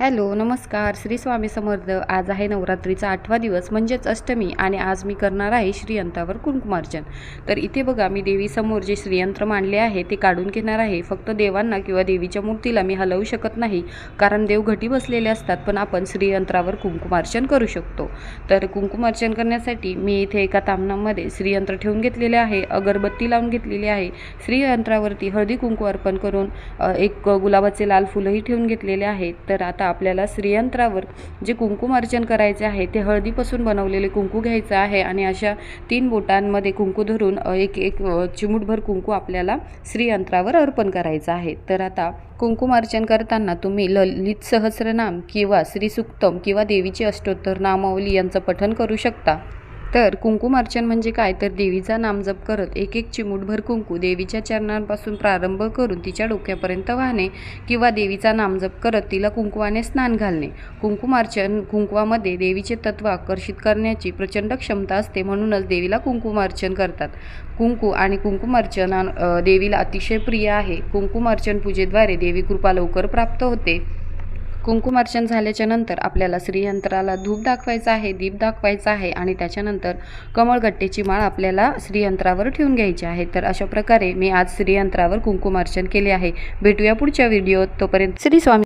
Hello नमस्कार. श्री स्वामी समर्थ. आज आहे नवरात्रीचा आठवा दिवस म्हणजेच अष्टमी आणि आज मी करणार आहे श्रीयंत्रावर कुंकुमार्चन तर इथे बघा मी देवीसमोर जे श्रीयंत्र मांडले आहे ते काढून घेणार आहे. फक्त देवांना किंवा देवीच्या मूर्तीला मी हलवू शकत नाही कारण देव घटी बसलेले असतात पण आपण श्रीयंत्रावर कुंकुमार्चन करू शकतो. तर कुंकुमार्चन करण्यासाठी मी इथे एका तामणामध्ये श्रीयंत्र ठेवून घेतलेले आहे अगरबत्ती लावून घेतलेली आहे. श्रीयंत्रावरती हळदी कुंकू अर्पण करून एक गुलाबाचे लाल फुलंही ठेवून घेतलेले आहेत. तर आता आपल्याला श्रीयंत्रावर जे कुंकुमार्चन करायचे आहे ते हळदीपासून बनवलेले कुंकू घ्यायचं आहे आणि अशा तीन बोटांमध्ये कुंकू धरून एक एक चिमूटभर कुंकू आपल्याला श्रीयंत्रावर अर्पण करायचं आहे. तर आता कुंकुम अर्चन करताना तुम्ही ललित सहस्रनाम किंवा श्रीसुक्तम किंवा देवीची अष्टोत्तर नामावली यांचं पठन करू शकता. तर कुंकुमार्चन म्हणजे काय? तर देवीचा नामजप करत एक एक चिमूटभर कुंकू देवीच्या चरणांपासून प्रारंभ करून तिच्या डोक्यापर्यंत वाहणे किंवा देवीचा नामजप करत तिला कुंकुवाने स्नान घालणे. कुंकुमार्चन कुंकुवामध्ये देवीचे तत्व आकर्षित करण्याची प्रचंड क्षमता असते म्हणूनच देवीला कुंकुमार्चन करतात. कुंकू आणि कुंकुमार्चन देवीला अतिशय प्रिय आहे. कुंकुमार्चन पूजेद्वारे देवी कृपा लवकर प्राप्त होते. कुंकुमार्चन झाल्याच्यानंतर आपल्याला श्रीयंत्राला धूप दाखवायचा आहे दीप दाखवायचा आहे आणि त्याच्यानंतर कमळगट्टेची माळ आपल्याला श्रीयंत्रावर ठेवून घ्यायची आहे. तर अशा प्रकारे मी आज श्रीयंत्रावर कुंकुमार्चन केले आहे. भेटूया पुढच्या व्हिडिओत. तोपर्यंत श्री स्वामी